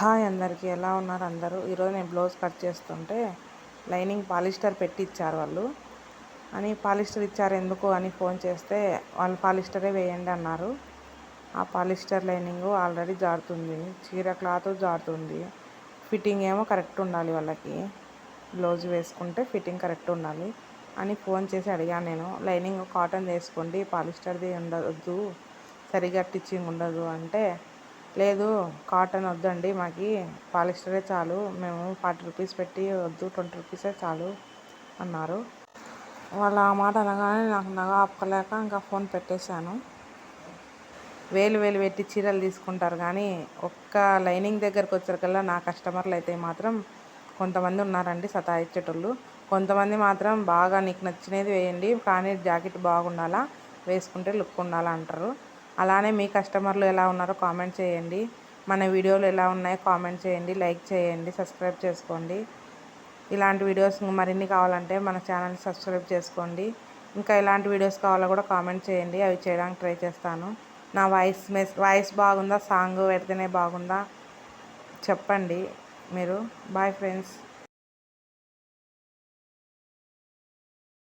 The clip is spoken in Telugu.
హాయ్ అందరికీ ఎలా ఉన్నారు అందరూ? ఈరోజు నేను బ్లౌజ్ కట్ చేస్తుంటే లైనింగ్ పాలిస్టర్ పెట్టి ఇచ్చారు వాళ్ళు. అని పాలిస్టర్ ఇచ్చారు ఎందుకు అని ఫోన్ చేస్తే వాళ్ళు పాలిస్టరే వేయండి అన్నారు. ఆ పాలిస్టర్ లైనింగ్ ఆల్రెడీ జారుతుంది చీర క్లాత్ జారుతుంది. ఫిట్టింగ్ ఏమో కరెక్ట్ ఉండాలి వాళ్ళకి. బ్లౌజ్ వేసుకుంటే ఫిట్టింగ్ కరెక్ట్ ఉండాలి అని ఫోన్ చేసి అడిగాను నేను. లైనింగ్ కాటన్ వేసుకోండి పాలిస్టర్ది ఉండదు సరిగా టిచ్చింగ్ ఉండదు అంటే లేదు కాటన్ వద్దండి మాకు పాలిస్టరే చాలు. మేము ఫార్టీ రూపీస్ పెట్టి వద్దు ట్వంటీ రూపీసే చాలు అన్నారు. వాళ్ళు ఆ మాట అనగానే నాకు నగ ఆపుకోలేక ఇంకా ఫోన్ పెట్టేశాను. వేలు వేలు పెట్టి చీరలు తీసుకుంటారు కానీ ఒక్క లైనింగ్ దగ్గరకు వచ్చరికల్లా నా కస్టమర్లు అయితే మాత్రం కొంతమంది ఉన్నారండి సతాయించేటోళ్ళు. కొంతమంది మాత్రం బాగా నీకు నచ్చినది వేయండి కానీ జాకెట్ బాగుండాలా వేసుకుంటే లుక్ ఉండాలా అంటారు. అలానే మీ కస్టమర్లు ఎలా ఉన్నారో కామెంట్ చేయండి. మన వీడియోలు ఎలా ఉన్నాయో కామెంట్ చేయండి. లైక్ చేయండి. సబ్స్క్రైబ్ చేసుకోండి. ఇలాంటి వీడియోస్ మరిన్ని కావాలంటే మన ఛానల్ సబ్స్క్రైబ్ చేసుకోండి. ఇంకా ఎలాంటి వీడియోస్ కావాలో కూడా కామెంట్ చేయండి. అవి చేయడానికి ట్రై చేస్తాను. నా వాయిస్ మెస్ వాయిస్ బాగుందా? సాంగ్ పెడితేనే బాగుందా? చెప్పండి మీరు. Bye friends.